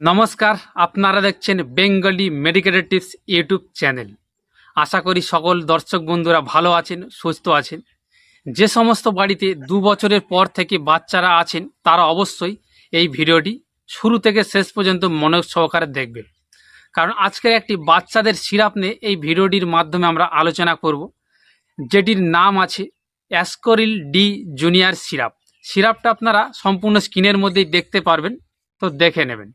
নমস্কার, আপনারা দেখছেন Bengali medical tips YouTube channel. আশা করি সকল দর্শক বন্ধুরা ভালো আছেন, সুস্থ আছেন। যে সমস্ত বাড়িতে দু বছরের পর থেকে বাচ্চারা আছেন, তারা অবশ্যই এই ভিডিওটি শুরু থেকে শেষ পর্যন্ত মনোযোগ সহকারে দেখবেন। কারণ আজকের একটি বাচ্চাদের সিরাপ নিয়ে এই ভিডিওটির মাধ্যমে আমরা আলোচনা করব, যেটির নাম আছে অ্যাসকোরিল ডি জুনিয়র সিরাপ। সিরাপটা আপনারা সম্পূর্ণ স্ক্রিনের মধ্যেই দেখতে পারবেন, তো দেখে নেবেন।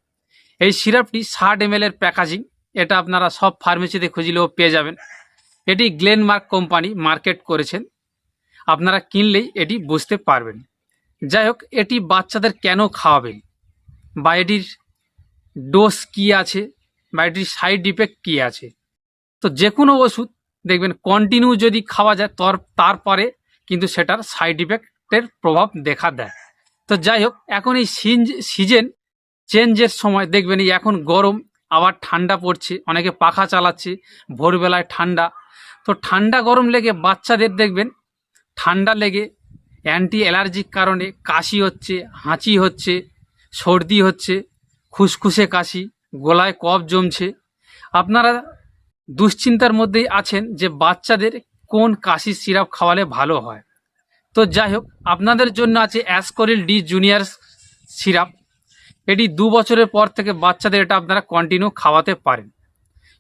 এই সিরাপটি ষাট এম এর প্যাকেজিং। এটা আপনারা সব ফার্মেসিতে খুঁজলেও পেয়ে যাবেন। এটি গ্লেনমার্ক কোম্পানি মার্কেট করেছেন। আপনারা কিনলেই এটি বুঝতে পারবেন। যাই হোক, এটি বাচ্চাদের কেন খাওয়াবেন বা এটির ডোজ কী আছে? বা এটির সাইড ইফেক্ট কী আছে? তো যে কোনো ওষুধ, দেখবেন, কন্টিনিউ যদি খাওয়া যায়, তর, তারপরে কিন্তু সেটার সাইড ইফেক্টের প্রভাব দেখা দেয়। তো যাই হোক, এখন এই সিজন চেঞ্জের সময় দেখবেন এখন গরম, আবার ঠান্ডা পড়ছে, অনেকে পাখা চালাচ্ছে, ভোরবেলায় ঠান্ডা। তো ঠান্ডা গরম লেগে বাচ্চাদের দেখবেন, ঠান্ডা লেগে অ্যান্টি অ্যালার্জিক কারণে কাশি হচ্ছে, হাঁচি হচ্ছে, সর্দি হচ্ছে, খুসখুসে কাশি, গলায় কফ জমছে। আপনারা দুশ্চিন্তার মধ্যেই আছেন যে বাচ্চাদের কোন কাশির সিরাপ খাওয়ালে ভালো হয়। তো যাই হোক, আপনাদের জন্য আছে অ্যাসকোরিল ডি জুনিয়র সিরাপ। এটি দু বছরের পর থেকে বাচ্চাদের এটা আপনারা কন্টিনিউ খাওয়াতে পারেন।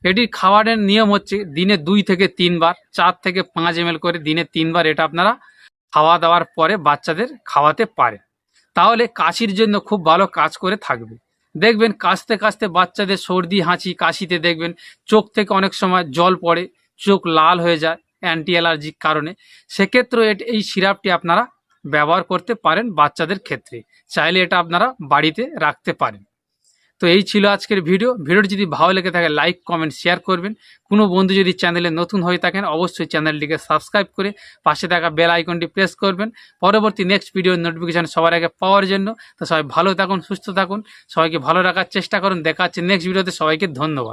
এটির খাওয়ানোর নিয়ম হচ্ছে দিনে দুই থেকে তিনবার, চার থেকে পাঁচ এম করে দিনে তিনবার এটা আপনারা খাওয়া দাওয়ার পরে বাচ্চাদের খাওয়াতে পারেন। তাহলে কাশির জন্য খুব ভালো কাজ করে থাকবে। দেখবেন কাশতে কাশতে বাচ্চাদের সর্দি, হাঁচি, কাশিতে দেখবেন চোখ থেকে অনেক সময় জল পড়ে, চোখ লাল হয়ে যায় অ্যান্টি অ্যালার্জিক কারণে। সেক্ষেত্রে এই সিরাপটি আপনারা ব্যবহার করতে পারেন বাচ্চাদের ক্ষেত্রে। চাইলে এটা আপনারা বাড়িতে রাখতে পারেন। তো এই ছিল আজকের ভিডিও। ভিডিওটি যদি ভালো লেগে থাকে, লাইক, কমেন্ট, শেয়ার করবেন। কোনো বন্ধু যদি চ্যানেলে নতুন হয়ে থাকেন, অবশ্যই চ্যানেলটিকে সাবস্ক্রাইব করে পাশে থাকা বেল আইকনটি প্রেস করবেন। পরবর্তী নেক্সট ভিডিওর নোটিফিকেশন সবার আগে পাওয়ার জন্য। তো সবাই ভালো থাকুন, সুস্থ থাকুন। সবাইকে ভালো রাখার চেষ্টা করুন। দেখা হচ্ছে নেক্সট ভিডিওতে। সবাইকে ধন্যবাদ।